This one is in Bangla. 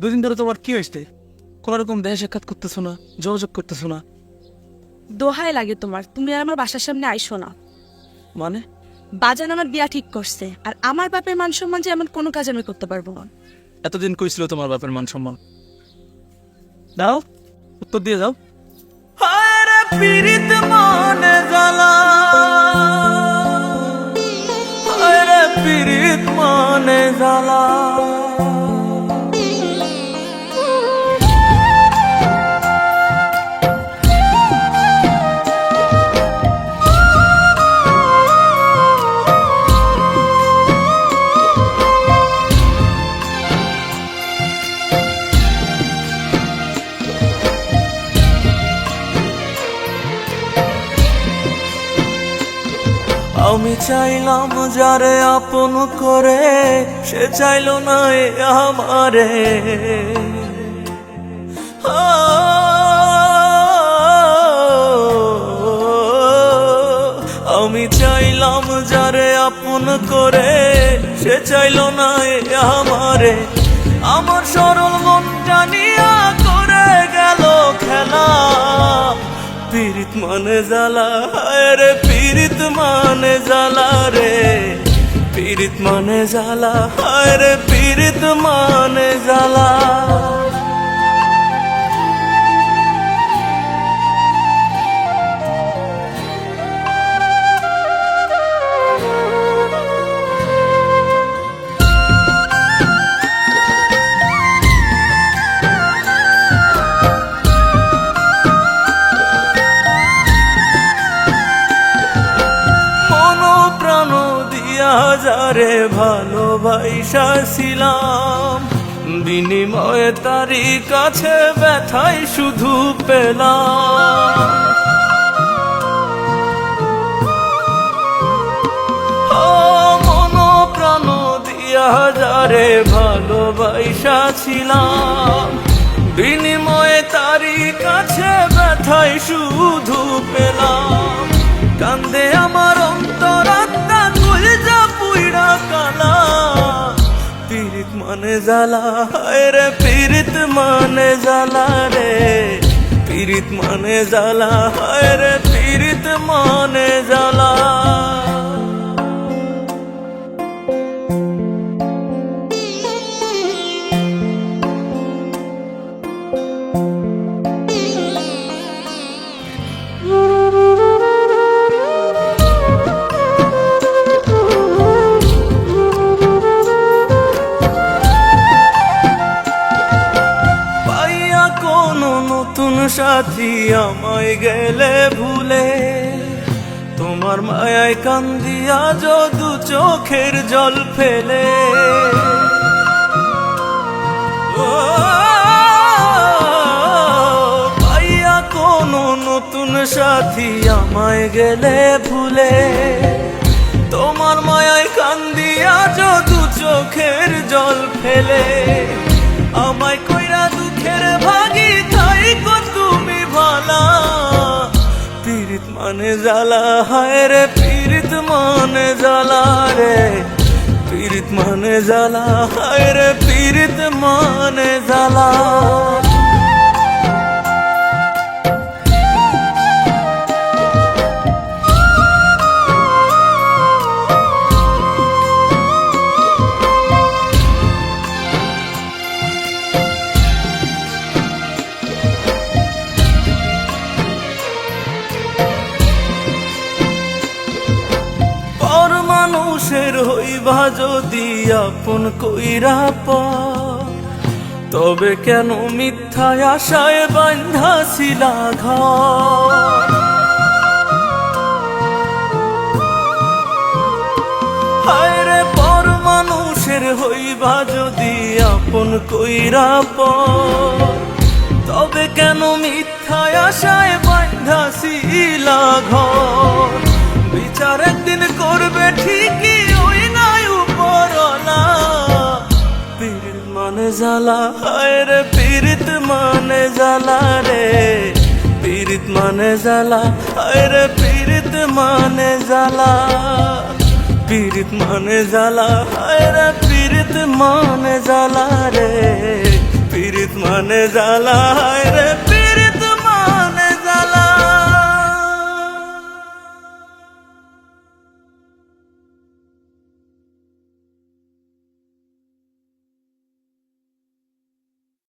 দুদিন ধরে তোমার কি হয়েছে? কোনো রকম দেহ সাক্ষাৎ করতেছো না যোগাযোগ করতেছো না। দোহাই লাগে তোমার তুমি আর আমার বাসার সামনে আইসো না। মানে? বাজান আমার বিয়া ঠিক করছে আর আমার বাপের মান সম্মান যে এমন কোনো কাজ আমি করতে পারব না। এতদিন কইছিল তোমার বাপের মান সম্মান। দাও উত্তর দিয়ে যাও পীড়িত মনে জ্বালা। পীড়িত মনে জ্বালা। আমি চাইলাম যারে আপন করে, সে চাইল না আমারে। আমি চাইলাম যারে আপন করে, সে চাইল না আমারে। আমার সরল মনটা নিয়া করে গেল খেলা। পীড়িত মানে জ্বালা রে পীড়িত মানে জ্বালা রে। পীড়িত মানে জ্বালা রে পীড়িত মানে জ্বালা। দিয়া যারে ভালোবাইসাছিলাম বিনিময়ে তারি কাছে ব্যথাই শুধু পেলাম। মন প্রাণ দিয়া ভালোবাইসাছিলাম বিনিময়ে তারি কাছে ব্যথাই শুধু পেলাম। কান্দে আমার অন্তরাত্মা মানে হায় রে পীড়িত মানে জ্বালা রে। পীড়িত মানে জালা রে পীড়িত মানে জ্বালা। সাথী আমায় গেলে ভুলে, তোমার মায়ায় কান্দিয়া যদু চোখের জল ফেলে। পাইয়া কোনো নতুন সাথী আমায় গেলে ভুলে, তোমার মায়ায় কান্দিয়া যদু চোখের জল ফেলে। মানে জ্বালা, হায় রে পীড়িত মনে জ্বালা রে। পীড়িত মনে জ্বালা, হায় রে পীড়িত মনে জ্বালা। হইবা যদি আপন কইরা পা তবে কেন মিথ্যায় আশায় বান্ধা শিলা মানুষের হইবা যদি আপন কইরা পর, তবে কেন মিথ্যায় আশায় বান্ধা শিলা ঘর? জ্বালা, হায় রে পীরিত মানে জ্বালা রে। পীরিত মানে জ্বালা, হায় রে পীরিত মানে জ্বালা। পীরিত মানে জ্বালা, হায় রে পীরিত মানে জ্বালা রে। মানে জ্বালায় রে